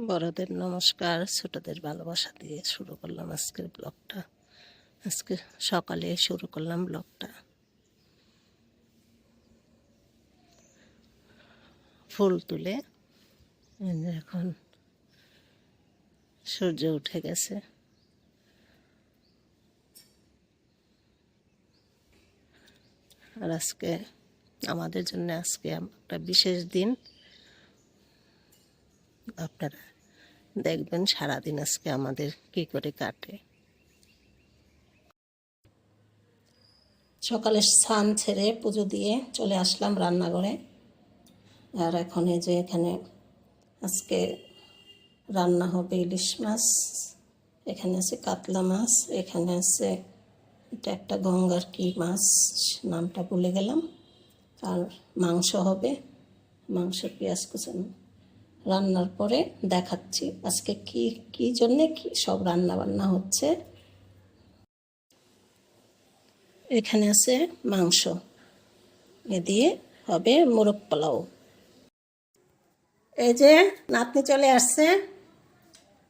বড়দের নমস্কার, ছোটদের ভালোবাসা দিয়ে শুরু করলাম আজকের ব্লগটা। আজকে সকালে শুরু করলাম ব্লগটা। ফুল তুলে এখন সূর্য উঠে গেছে। আর আজকে আমাদের জন্য আজকে একটা বিশেষ দিন। আপনারা দেখবেন সারাদিন আজকে আমাদের কি করে কাটে। সকালে স্নান ছেড়ে পুজো দিয়ে চলে আসলাম রান্নাঘরে। আর এখন এই যে এখানে আজকে রান্না হবে ইলিশ মাছ, এখানে আছে কাতলা মাছ, এখানে আছে এটা একটা গঙ্গার কি মাছ, নামটা ভুলে গেলাম। আর মাংস হবে, মাংস, পেঁয়াজ কুচানো। রান্নার পরে দেখাচ্ছি। আজকে কি কি জন্যে কি সব রান্না বান্না হচ্ছে? এখানে আছে মাংস। এ দিয়ে হবে মোরগ পোলাও। এই যে নাতনি চলে আসছে।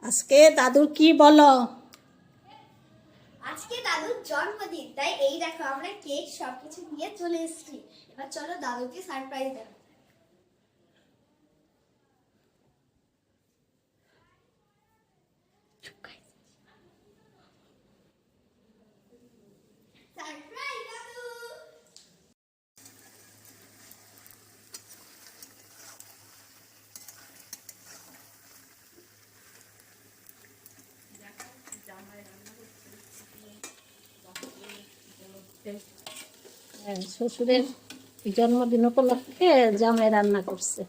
আজকে দাদুর কি বলো? আজকে দাদুর জন্মদিন, তাই এই দেখো আমরা কেক সবকিছু নিয়ে চলে এসেছি। এবার চলো দাদুকে সারপ্রাইজ দেবো সারপ্রাইজ দাদু হ্যাঁ, শ্বশুরের জন্মদিন উপলক্ষে জামাই রান্না করছে।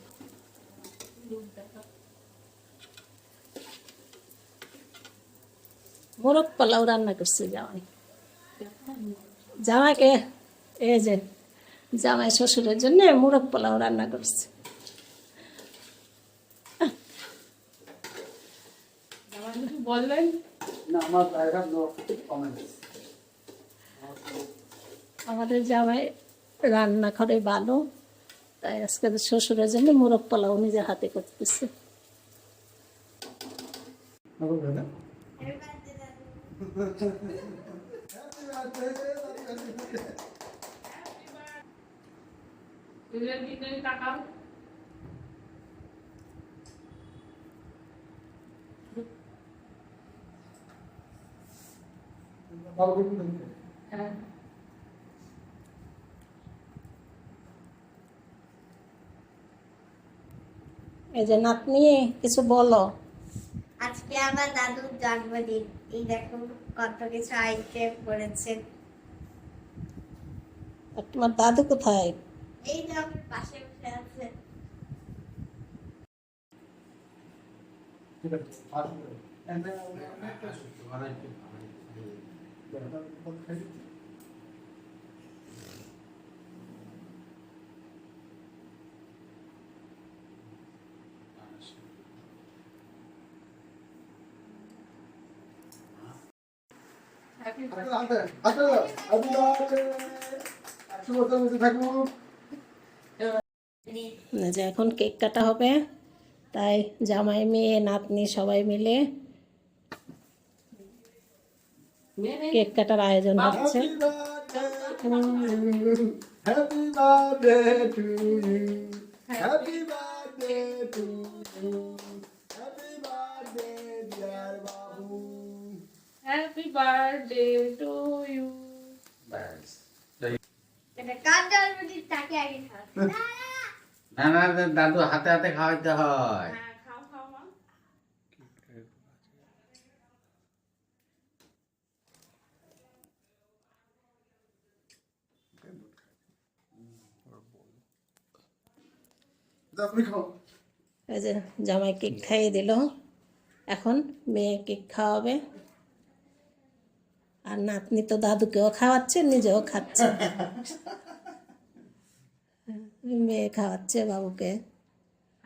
মোরগ পোলাও রান্না করছে জামাই। জামাইকে এই যে জামাই শ্বশুরের জন্য মোরগ পোলাও রান্না করছে। বললেন আমাদের জামাই রান্না করে ভালো তাই আজকে শ্বশুরের জন্য মোরগ পোলাও নিজের হাতে করতেছে। Happy birthday, দাদু দুজন তিনজন তাকাও হ্যাঁ এই যে নাতনি কিছু বলো আজকে আমার দাদুর জন্মদিন এই দেখো কত কিছু আইটেম করেছে তোমার দাদু কোথায় এই যে আমার পাশে বসে আছে ঠিক আছে যে এখন কেক কাটা হবে তাই জামাই মেয়ে নাতনি সবাই মিলে কেক কাটার আয়োজন হচ্ছে। Happy birthday to you happy birthday to you birthday to you ব্যাস এটা কার জন্মদিন তাকে আগে না, না, দাদু হাতে হাতে খাওয়াইতে হয়। হ্যাঁ জামাই কেক খাইয়ে দিল। এখন মেয়ে কেক খাওয়াবে। আর নাতনি তো দাদুকেও খাওয়াচ্ছে নিজেও খাচ্ছে। মেয়ে খাওয়াচ্ছে বাবুকে।